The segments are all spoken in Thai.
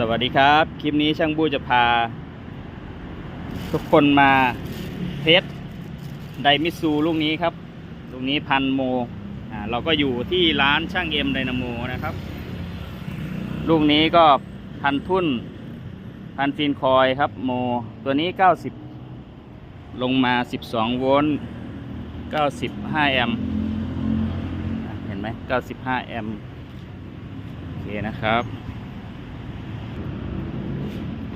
สวัสดีครับ คลิปนี้ช่างบูจะพา ทุกคนมาเทสไดมิซูลูกนี้ครับ ลูกนี้พันโมอ่าเราก็อยู่ที่ร้านช่างเอ็มไดนาโมนะครับ ลูกนี้ก็พันทุ่น พันฟินคอยครับโม ตัวนี้ 90 ลงมา 12 โวลต์ 95 แอมป์เห็นไหม95 แอมป์โอเคนะครับ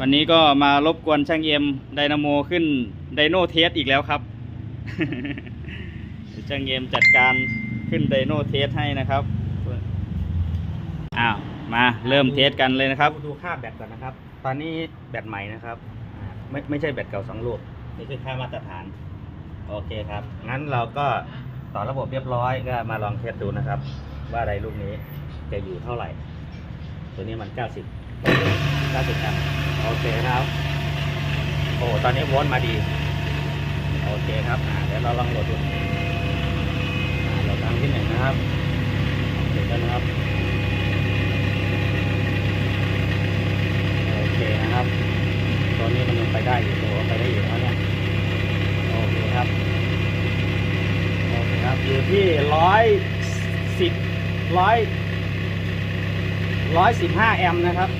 วันนี้ก็มารบกวนช่างเอ็มไดนาโมขึ้นไดโนเทสอีกแล้วครับ ช่างเอ็มจัดการขึ้นไดโนเทสให้นะครับอ้าวมาเริ่มเทสกันเลยนะครับ ดูดูค่าแบตก่อนนะครับ ตอนนี้แบตใหม่นะครับอ่าไม่ไม่ใช่แบตเก่าสองลูกนี่คือค่ามาตรฐาน โอเคครับ งั้นเราก็ต่อระบบเรียบร้อยก็มาลองเทสดูนะครับ ว่าไดลูกนี้จะอยู่เท่าไหร่ ตัวนี้มัน90 90ครับ โอเคครับ โอ้ตอนนี้วลต์มาดี โอเคครับอ่าเดี๋ยวเราลองโหลดดูอ่าโหลดครั้งที่หนึ่งนะครับเสร็จแล้วนะครับโอเคนะครับตัวนี้มันยังไปได้อยู่ตัวไปได้อยู่แล้วเนี่ยโอเคครับโอเคครับอยู่ที่ร้อยสิบร้อยร้อยสิบห้าแอมป์นะครับ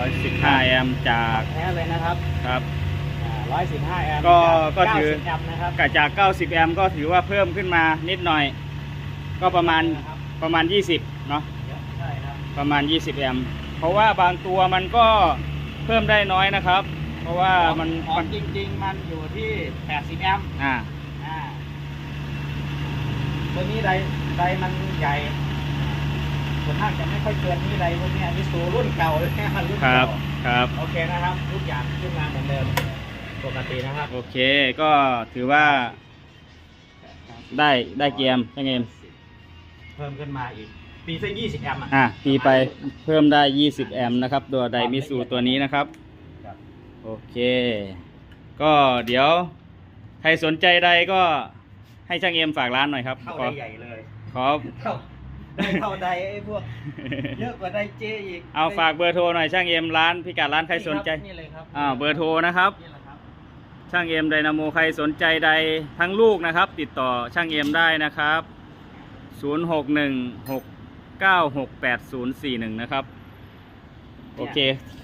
115 แอมป์จากแท้เลยนะครับครับ ร้อยสิบห้าแอมป์ก็จากก็ถือ 90แอมป์นะครับกจาก 90 แอมป์ก็ถือว่าเพิ่มขึ้นมานิดหน่อย ก็ประมาณครับประมาณ 20 เนาะใช่ครับประมาณ 20 แอมป์เพราะว่าบางตัวมันก็เพิ่มได้น้อยนะครับ เพราะว่ามันของมันจริง ๆ มันอยู่ที่แปดสิบแอมป์อ่า อ่าตัวนี้ไดไดมันใหญ่ ส่วนมากจะไม่ค่อยเกินนี่ไดพวกเนี้ยนี่สูรุ่นเก่าเลยแค่รุ่นครัเก่าบครับ โอเคนะครับทุกอย่างขึ้นมาเหมือนเดิมปกตินะครับโอเคก็ถือว่าได้ได้เกมช่างเกมเพิ่มขึ้นมาอีกปีซะยี่สิบแอมป์อะ อะตีไปเพิ่มได้ 20 แอมป์นะครับ ตัวไดมิสูตัวนี้นะครับ ครับ โอเค ก็เดี๋ยว ใครสนใจใดก็ให้ช่างเอ็มฝากร้านหน่อยครับเท่าขไดอใหญ่เลยขอเท่า ได้เท่าไดไอ้พวกเยอะกว่าไดเจอีกเอาฝากเบอร์โทรหน่อยช่างเอ็มร้านพิกัดร้านใครสนใจนี่เลยครับอ่าเบอร์โทรนะครับนี่แหละครับ ช่างเอ็มไดนาโมใครสนใจใดทั้งลูกนะครับ ติดต่อช่างเอ็มได้นะครับ 0616968041 นะครับ โอเค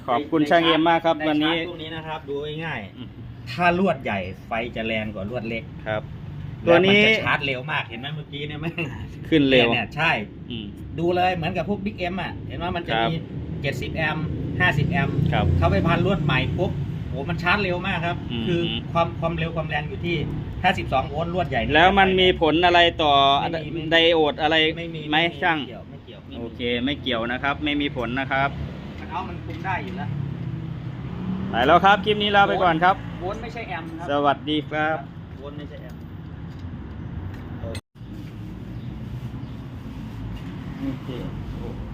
ขอบคุณช่างเอ็มมากครับใวันนี้ชาร์จพวกนี้นะครับ ดูง่ายอืมๆถ้าลวดใหญ่ไฟจะแรงกว่าลวดเล็กครับ ตัวนี้ แล้มัจะชาร์จเร็วมากเห็นไหมเมื่อกี้เนี่ยแม่งขึ้นเร็วเนี่ยใช่ อืม ดูเลยเหมือนกับพวกบิ๊กเอ็มอะ เห็นว่ามันจะครับ มี 70 แอมป์50 แอมป์ครับ เขาไปพันลวดใหม่ปุ๊บโอ้มันชาร์จเร็วมากครับ อืม คือความความเร็วความแรงอยู่ที่ 52 โวลต์ลวดใหญ่แล้วมันมีผลอะไรต่อไม่มีไม่มีไดโอดอะไรไม่มีไหมช่าง ไม่เกี่ยวไม่เกี่ยวไม่มีโอเคไม่เกี่ยวนะครับ ไม่มีผลนะครับมันเอามันคุมได้อยู่แล้วไปแล้วครับคลิปนี้ลาไปก่อนครับ โวลต์ไม่ใช่แอมป์ครัสวัสดีครับ โวลต์ไม่ใช่แอมป์ 对。